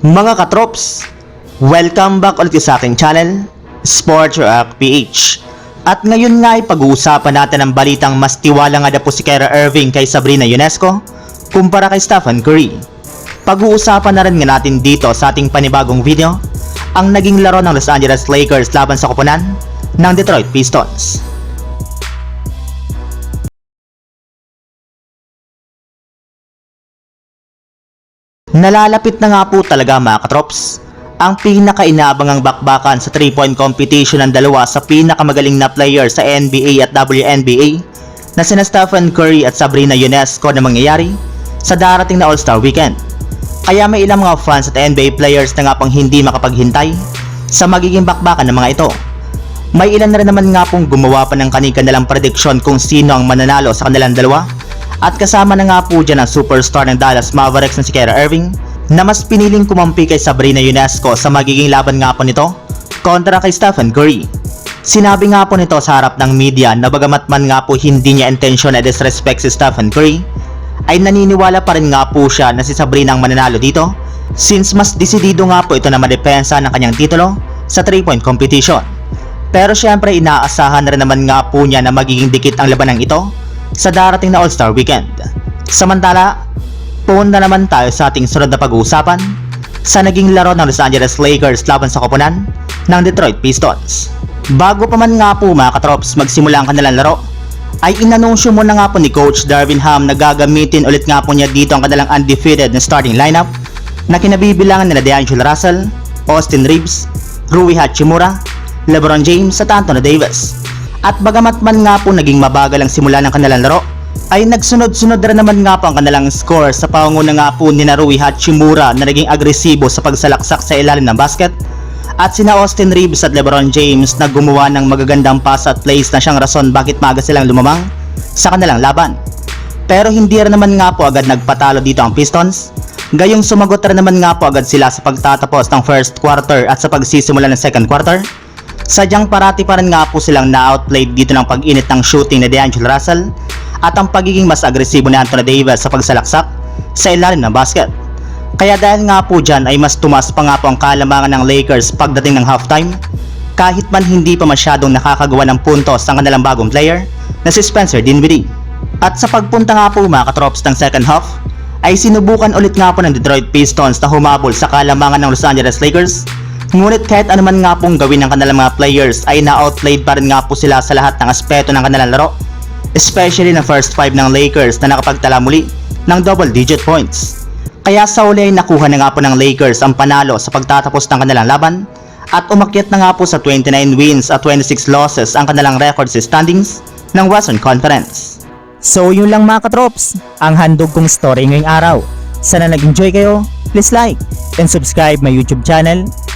Mga katrops, welcome back ulit sa aking channel, Sports Rock PH. At ngayon nga ay pag-uusapan natin ang balitang mas tiwala nga na po si Kyra Irving kay Sabrina Ionesco kumpara kay Stephen Curry. Pag-uusapan na rin nga natin dito sa ating panibagong video ang naging laro ng Los Angeles Lakers laban sa koponan ng Detroit Pistons. Nalalapit na nga po talaga mga katrops ang pinakainabangang bakbakan sa 3-point competition ng dalawa sa pinakamagaling na player sa NBA at WNBA na sina Stephen Curry at Sabrina Ionesco na mangyayari sa darating na All-Star Weekend. Kaya may ilang mga fans at NBA players na nga pang hindi makapaghintay sa magiging bakbakan ng mga ito. May ilan na rin naman nga pong gumawa pa ng kanilang prediksyon kung sino ang mananalo sa kanilang dalawa at kasama na nga po dyan ang superstar ng Dallas Mavericks na si Kyra Irving na mas piniling kumampi kay Sabrina Ionesco sa magiging laban nga po nito kontra kay Stephen Curry. Sinabi nga po nito sa harap ng media na bagamat man nga po hindi niya intensyon na disrespect si Stephen Curry, ay naniniwala pa rin nga po siya na si Sabrina ang mananalo dito since mas desidido nga po ito na madepensa ng kanyang titulo sa 3-point competition. Pero syempre inaasahan na rin naman nga po niya na magiging dikit ang labanang ito sa darating na All-Star Weekend. Samantala, punta naman tayo sa ating sunod na pag-uusapan sa naging laro ng Los Angeles Lakers laban sa koponan ng Detroit Pistons. Bago pa man nga po mga katrops magsimula ang kanilang laro, ay inanunsyo mo na nga po ni Coach Darvin Ham na gagamitin ulit nga po niya dito ang kanilang undefeated na starting lineup na kinabibilangan nila DeAngelo Russell, Austin Reeves, Rui Hachimura, LeBron James at Anthony Davis. At bagamat man nga po naging mabagal ang simula ng kanilang laro, ay nagsunod-sunod rin naman nga po ang kanilang score sa pangunguna nga po ni Rui Hachimura na naging agresibo sa pagsalaksak sa ilalim ng basket at sina Austin Reeves at LeBron James na gumawa ng magagandang pass at plays na siyang rason bakit maaga silang lumamang sa kanilang laban. Pero hindi rin naman nga po agad nagpatalo dito ang Pistons. Gayong sumagot rin naman nga po agad sila sa pagtatapos ng first quarter at sa pagsisimula ng second quarter. Sadyang parati pa rin nga po silang na-outplayed dito ng pag-init ng shooting ni DeAngelo Russell at ang pagiging mas agresibo ni Anthony Davis sa pagsalaksak sa ilalim ng basket. Kaya dahil nga po dyan ay mas tumas pa nga po ang kalamangan ng Lakers pagdating ng halftime kahit man hindi pa masyadong nakakagawa ng puntos ang kanilang bagong player na si Spencer Dinwiddie. At sa pagpunta nga po mga katrops ng second half ay sinubukan ulit nga po ng Detroit Pistons na humabol sa kalamangan ng Los Angeles Lakers Ngunit kahit anuman nga pong gawin ng kanilang mga players ay na-outplayed pa rin nga po sila sa lahat ng aspeto ng kanilang laro. Especially ng first 5 ng Lakers na nakapagtala muli ng double digit points. Kaya sa uli ay nakuha na nga po ng Lakers ang panalo sa pagtatapos ng kanilang laban at umakyat na nga po sa 29 wins at 26 losses ang kanilang record sa standings ng Western Conference. So yun lang mga katrops, ang handog kong story ngayong araw. Sana nag-enjoy kayo, please like and subscribe my YouTube channel,